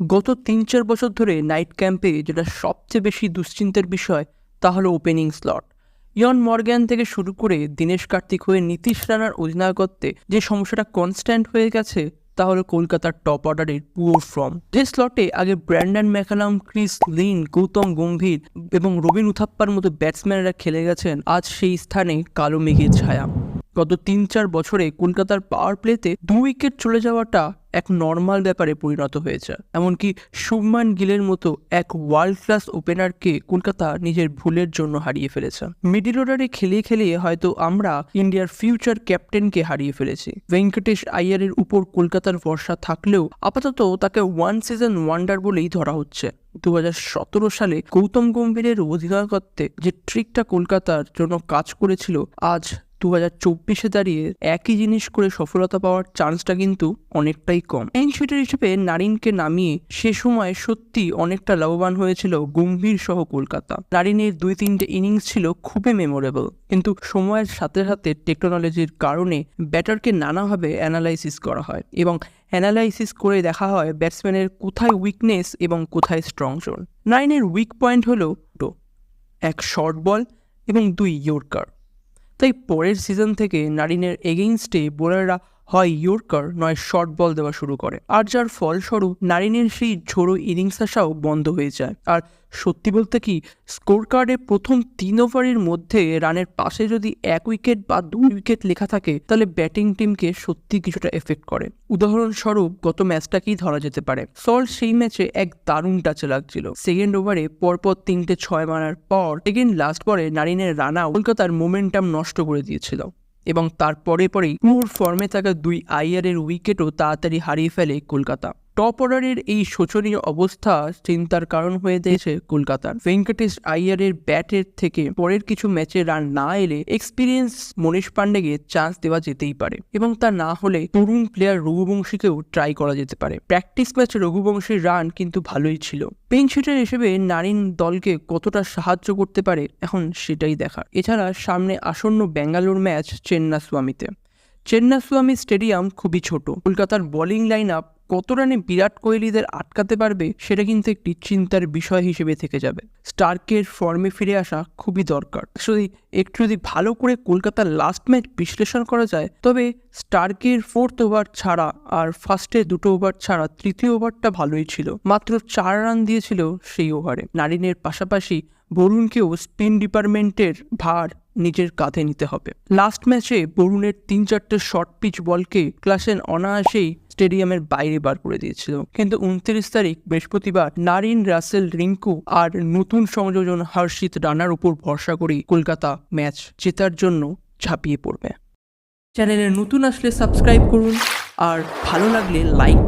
গত তিন চার বছর ধরে নাইট ক্যাম্পে যেটা সবচেয়ে বেশি দুশ্চিন্তার বিষয়, তা হলো ওপেনিং স্লট ইয়ন মর্গ্যান থেকে শুরু করে দীনেশ কার্তিক হয়ে নীতিশ রানার অধিনায়কত্বে যে সমস্যাটা কনস্ট্যান্ট হয়ে গেছে, তা হলো কলকাতার টপ অর্ডারের পুয়ার ফর্ম যে স্লটে আগে Brendon McCullum, Chris Lynn, Gautam Gambhir এবং রবিন উথাপ্পার মতো ব্যাটসম্যানরা খেলে গেছেন, আজ সেই স্থানে কালো মেঘের ছায়া। গত তিন চার বছরে কলকাতার পাওয়ার প্লেতে দু উইকেট চলে যাওয়াটা এক নর্মাল ব্যাপারে পরিণত হয়েছে। এমনকি শুভমান গিলের মতো এক ওয়ার্ল্ড ক্লাস ওপেনারকে কলকাতা নিজের ভুলের জন্য হারিয়ে ফেলেছে। মিডিল অর্ডারে খেলিয়ে খেলিয়ে হয়তো আমরা ইন্ডিয়ার ফিউচার ক্যাপ্টেনকে হারিয়ে ফেলেছি। ভেঙ্কটেশ আইয়ারের উপর কলকাতার ভরসা থাকলেও আপাতত তাকে ওয়ান সিজন ওয়ান্ডার বলেই ধরা হচ্ছে। দু সালে গৌতম গম্ভীরের অধিনায়কত্বে যে ট্রিকটা কলকাতার জন্য কাজ করেছিল, আজ দু হাজার চব্বিশে দাঁড়িয়ে একই জিনিস করে সফলতা পাওয়ার চান্সটা কিন্তু অনেকটাই কম। এনশিটার হিসেবে নারিনকে নামিয়ে সে সময় সত্যি অনেকটা লাভবান হয়েছিল গম্ভীর সহ কলকাতা। নারিনের দুই তিনটে ইনিংস ছিল খুবই মেমোরেবল কিন্তু সময়ের সাথে সাথে টেকনোলজির কারণে ব্যাটারকে নানাভাবে অ্যানালাইসিস করা হয় এবং অ্যানালাইসিস করে দেখা হয় ব্যাটসম্যানের কোথায় উইকনেস এবং কোথায় স্ট্রং জোন নাইনের উইক পয়েন্ট হলো এক শর্ট বল এবং দুই ইয়র্কার তাই পরের সিজন থেকে নারিনের এগেইনস্টে বোলাররা হয় ইয়র্কার নয় শর্ট বল দেওয়া শুরু করে। আর যার ফলস্বরূপ নারিনের সেই ঝোড়ো ইনিংস আসাও বন্ধ হয়ে যায়। আর সত্যি বলতে কি স্কোর কার্ডে প্রথম তিন ওভারের মধ্যে রানের পাশে যদি এক উইকেট বা দুই উইকেট লেখা থাকে, তাহলে ব্যাটিং টিমকে সত্যি কিছুটা এফেক্ট করে। উদাহরণস্বরূপ, গত ম্যাচটাকেই ধরা যেতে পারে। সল সেই ম্যাচে এক দারুণ টাচে লাগছিল। সেকেন্ড ওভারে পরপর তিনটে ছয় মারার পর, সেকেন্ড লাস্ট বলে নারিনের রানা কলকাতার মোমেন্টাম নষ্ট করে দিয়েছিল। এবং তারপরে পরেই পুর ফর্মে থাকা দুই আইয়ারের উইকেটও তাড়াতাড়ি হারিয়ে ফেলে কলকাতা। টপ অর্ডারের এই শোচনীয় অবস্থা চিন্তার কারণ হয়ে দিয়েছে কলকাতার। ভেঙ্কটেশ আইয়ারের ব্যাটের থেকে পরের কিছু ম্যাচে রান না এলে এক্সপিরিয়েন্স মনীষ পান্ডেকে চান্স দেওয়া যেতেই পারে এবং তা না হলে তরুণ প্লেয়ার রঘুবংশীকেও ট্রাই করা যেতে পারে। প্র্যাকটিস ম্যাচে রঘুবংশীর রান কিন্তু ভালোই ছিল। পেন শিটার হিসেবে নারীন দলকে কতটা সাহায্য করতে পারে এখন সেটাই দেখা এছাড়া সামনে আসন্ন ব্যাঙ্গালোর ম্যাচ চেন্নাস্বামীতে। চেন্নাস্বামী স্টেডিয়াম খুবই ছোট। কলকাতার বোলিং লাইন আপ কত রানে বিরাট কোহলিদের আটকাতে পারবে সেটা কিন্তু একটি চিন্তার বিষয় হিসেবে থেকে যাবে। স্টার্কের ফর্মে ফিরে আসা খুবই দরকার। যদি একটু যদি ভালো করে কলকাতার লাস্ট ম্যাচ বিশ্লেষণ করা যায়, তবে স্টার্কের ফোর্থ ওভার ছাড়া আর ফার্স্টে দুটো ওভার ছাড়া তৃতীয় ওভারটা ভালোই ছিল। মাত্র চার রান দিয়েছিল সেই ওভারে নারিনের পাশাপাশি বরুণকেও স্পিন ডিপার্টমেন্টের ভার নিজের কাঁধে নিতে হবে। লাস্ট ম্যাচে বরুণের তিন চারটে শর্ট পিচ বলকে ক্লাসেন অনায়াসেই স্টেডিয়ামের বাইরে বার করে দিয়েছিল। কিন্তু উনত্রিশ তারিখ বৃহস্পতিবার নারিন, রাসেল, রিঙ্কু আর নতুন সংযোজন হর্ষিত রানার উপর ভরসা করে কলকাতা ম্যাচ জেতার জন্য ঝাঁপিয়ে পড়বে। চ্যানেলে নতুন আসলে সাবস্ক্রাইব করুন আর ভালো লাগলে লাইক